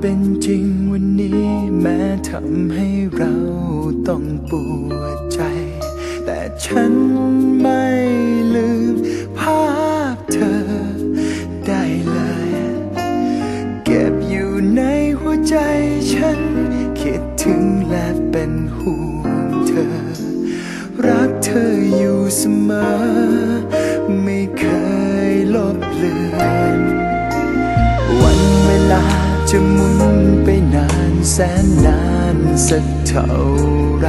เป็นจริงวันนี้แม้ทำให้เราต้องปวดใจ แต่ฉันไม่ลืม จะหมุนไปนานแสนนานสักเท่าไร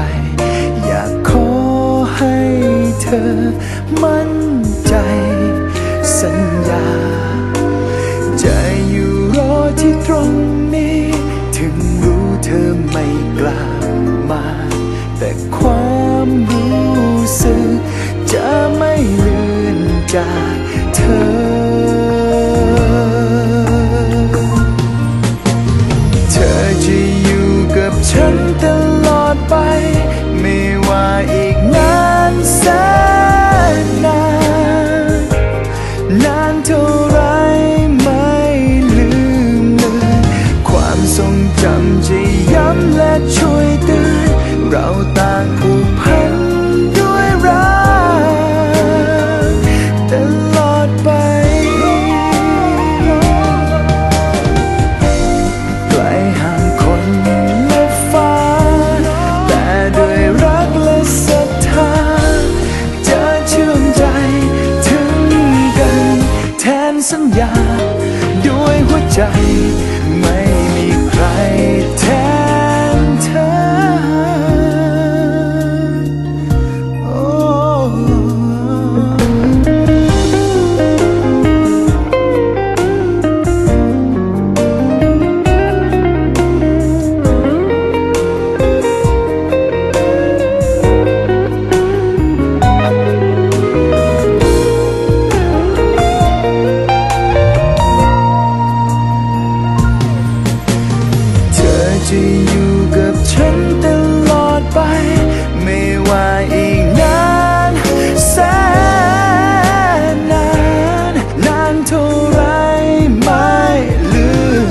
อยากขอให้เธอมั่นใจ สัญญา จะอยู่รอที่ตรงนี้ ถึงรู้เธอไม่กลับมา แต่ความรู้สึกจะไม่เลือนจาก แสนนานนานเท่าไรไม่ลืมเลือนความทรงจำจะย้ำและช่วยเตือนเราต่างผูกพัน สัญญา ด้วยหัวใจไม่มีใครแท จะอยู่กับฉันตลอดไป ไม่ว่าอีกนานแสนนานนานเท่าไรไม่ลื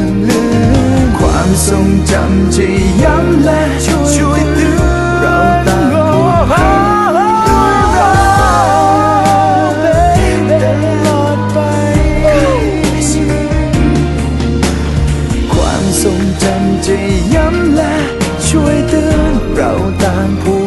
มลืมความทรงจำจะย้ำและ จำจะย้ำและช่วยเตือนเราต่างผู้